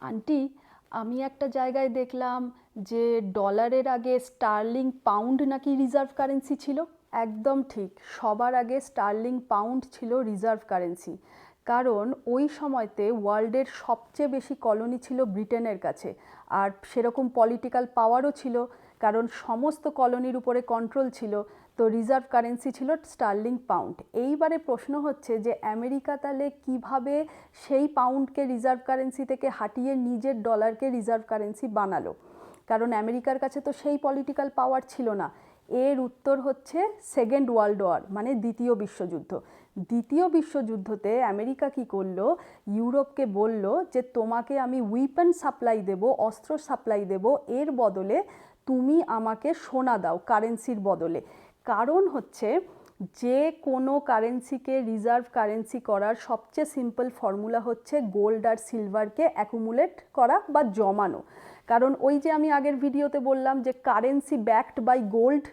Aunty, আমি একটা জায়গায় দেখলাম যে ডলারের আগে স্টার্লিং পাউন্ড নাকি রিজার্ভ কারেন্সি ছিল। একদম ঠিক, সবার আগে স্টার্লিং পাউন্ড ছিল রিজার্ভ কারেন্সি। কারণ ওই সময়তে ওয়ার্ল্ডের সবচেয়ে বেশি কলোনি ছিল ব্রিটেনের কাছে। আর সেরকম পলিটিক্যাল পাওয়ারও ছিল। কারণ সমস্ত কলোনির উপরে কন্ট্রোল ছিল, তো রিজার্ভ কারেন্সি ছিল স্টার্লিং পাউন্ড এইবারে প্রশ্ন হচ্ছে যে আমেরিকা তাহলে কীভাবে সেই পাউন্ডকে রিজার্ভ কারেন্সি থেকে হাটিয়ে নিজের ডলারকে রিজার্ভ কারেন্সি বানালো? কারণ আমেরিকার কাছে তো সেই পলিটিক্যাল পাওয়ার ছিল না। এর উত্তর হচ্ছে সেকেন্ড ওয়ার্ল্ড ওয়ার মানে দ্বিতীয় বিশ্বযুদ্ধ। দ্বিতীয় বিশ্বযুদ্ধতে আমেরিকা কি করল? ইউরোপকে বলল যে তোমাকে আমি উইপন সাপ্লাই দেব, অস্ত্র সাপ্লাই দেব, এর বদলে তুমি আমাকে সোনা দাও কারেন্সির বদলে। কারণ হচ্ছে যে কোনো কারেন্সিকে রিজার্ভ কারেন্সি করার সবচেয়ে সিম্পল ফর্মুলা হচ্ছে গোল্ড আর সিলভারকে অ্যাকুমুলেট করা বা জমানো। কারণ ওই যে আমি আগের ভিডিওতে বললাম যে currency backed by gold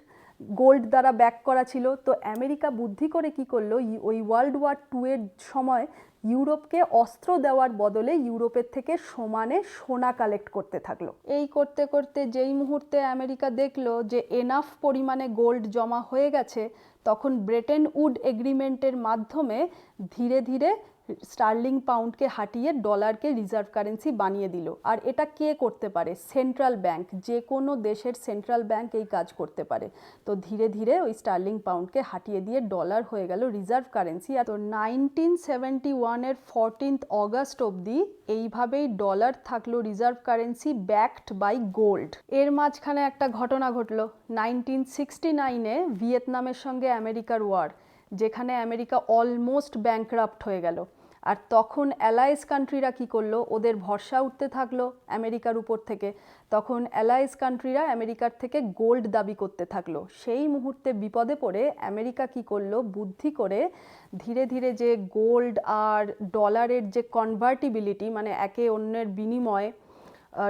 gold দ্বারা ব্যাক করা ছিল। তো আমেরিকা বুদ্ধি করে কি করল? ওই ওয়ার্ল্ড ওয়ার টু এর সময় ইউরোপকে অস্ত্র দেওয়ার বদলে ইউরোপের থেকে সমানে সোনা কালেক্ট করতে থাকল। এই করতে করতে যেই মুহূর্তে আমেরিকা দেখল যে এনাফ পরিমাণে গোল্ড জমা হয়ে গেছে, তখন ব্রেটেন উড এগ্রিমেন্টের মাধ্যমে ধীরে ধীরে স্টার্লিং পাউন্ডকে হাটিয়ে ডলারকে রিজার্ভ কারেন্সি বানিয়ে দিল। আর এটা কে করতে পারে? Central bank. যে কোনো দেশের সেন্ট্রাল ব্যাংক এই কাজ করতে পারে। তো ধীরে ধীরে ওই স্টার্লিং পাউন্ডকে হাটিয়ে দিয়ে ডলার হয়ে গেল রিজার্ভ কারেন্সি। আর তো নাইনটিন সেভেন্টি ওয়ানের ফোরটিন্থ অগস্ট অবধি এইভাবেই ডলার থাকল reserve currency backed by gold এর মাঝখানে একটা ঘটনা ঘটলো। নাইনটিন সিক্সটি নাইনে ভিয়েতনামের সঙ্গে আমেরিকার ওয়ার যেখানে আমেরিকা অলমোস্ট ব্যাংক্রাফট হয়ে গেল। আর তখন অ্যালায়েন্স কান্ট্রিরা কি করল? ওদের ভরসা উঠতে থাকল আমেরিকার উপর থেকে। তখন অ্যালায়েন্স কান্ট্রিরা আমেরিকার থেকে গোল্ড দাবি করতে থাকল। সেই মুহূর্তে বিপদে পড়ে আমেরিকা কি করল? বুদ্ধি করে ধীরে ধীরে যে গোল্ড আর ডলারের যে কনভার্টিবিলিটি মানে একে অন্যের বিনিময়ে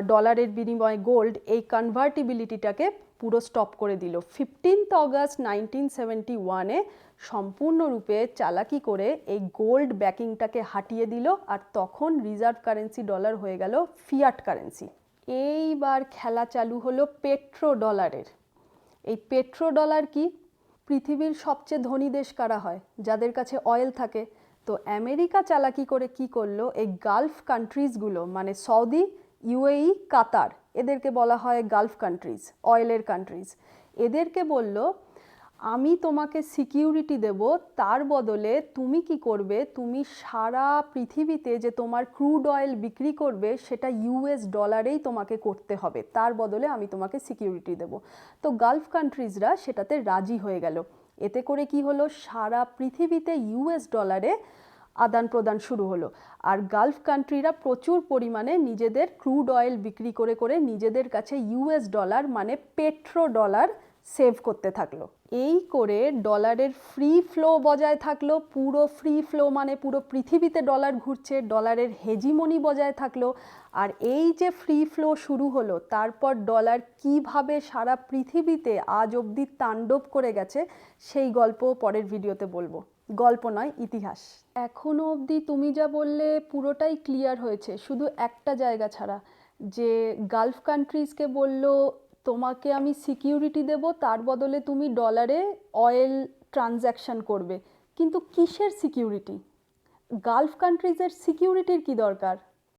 ডলারের বিনিময়ে গোল্ড এই কনভার্টিবিলিটিটাকে পুরো স্টপ করে দিল। ফিফটিন্থ অগস্ট নাইনটিন সেভেন্টি ওয়ানে সম্পূর্ণরূপে চালাকি করে এই গোল্ড ব্যাকিংটাকে হাটিয়ে দিল আর তখন রিজার্ভ কারেন্সি ডলার হয়ে গেল ফিয়াট কারেন্সি এইবার খেলা চালু হলো পেট্রো ডলারের এই পেট্রো ডলার কি? পৃথিবীর সবচেয়ে ধনী দেশ কারা হয়? যাদের কাছে অয়েল থাকে। তো আমেরিকা চালাকি করে কি করল? এই গালফ কান্ট্রিজগুলো মানে সৌদি ইউএই কাতার এদেরকে বলা হয় গালফ কান্ট্রিজ অয়েলের কান্ট্রিজ এদেরকে বলল, আমি তোমাকে সিকিউরিটি দেব, তার বদলে তুমি কি করবে? তুমি সারা পৃথিবীতে যে তোমার ক্রুড অয়েল বিক্রি করবে, সেটা ইউএস ডলারেই তোমাকে করতে হবে। তার বদলে আমি তোমাকে সিকিউরিটি দেব। তো গালফ কান্ট্রিজরা সেটাতে রাজি হয়ে গেল। এতে করে কি হলো? সারা পৃথিবীতে ইউএস ডলারে আদান প্রদান শুরু হলো। আর গালফ কান্ট্রিরা প্রচুর পরিমাণে নিজেদের ক্রুড অয়েল বিক্রি করে করে নিজেদের কাছে ইউএস ডলার মানে পেট্রো ডলার সেভ করতে থাকল। এই করে ডলারের ফ্রি ফ্লো বজায় থাকল, পুরো ফ্রি ফ্লো মানে পুরো পৃথিবীতে ডলার ঘুরছে, ডলারের হেজিমনি বজায় থাকল। আর এই যে ফ্রি ফ্লো শুরু হলো, তারপর ডলার কীভাবে সারা পৃথিবীতে আজ অবধি তাণ্ডব করে গেছে, সেই গল্প পরের ভিডিওতে বলব। গল্প নয়, ইতিহাস। এখনও অবধি তুমি যা বললে পুরোটাই ক্লিয়ার হয়েছে, শুধু একটা জায়গা ছাড়া। যে গালফ কান্ট্রিজকে বলল, তোমাকে আমি সিকিউরিটি দেব, তার বদলে তুমি ডলারে অয়েল ট্রানজ্যাকশন করবে। কিন্তু কিসের সিকিউরিটি গালফ কান্ট্রিজের সিকিউরিটির কি দরকার?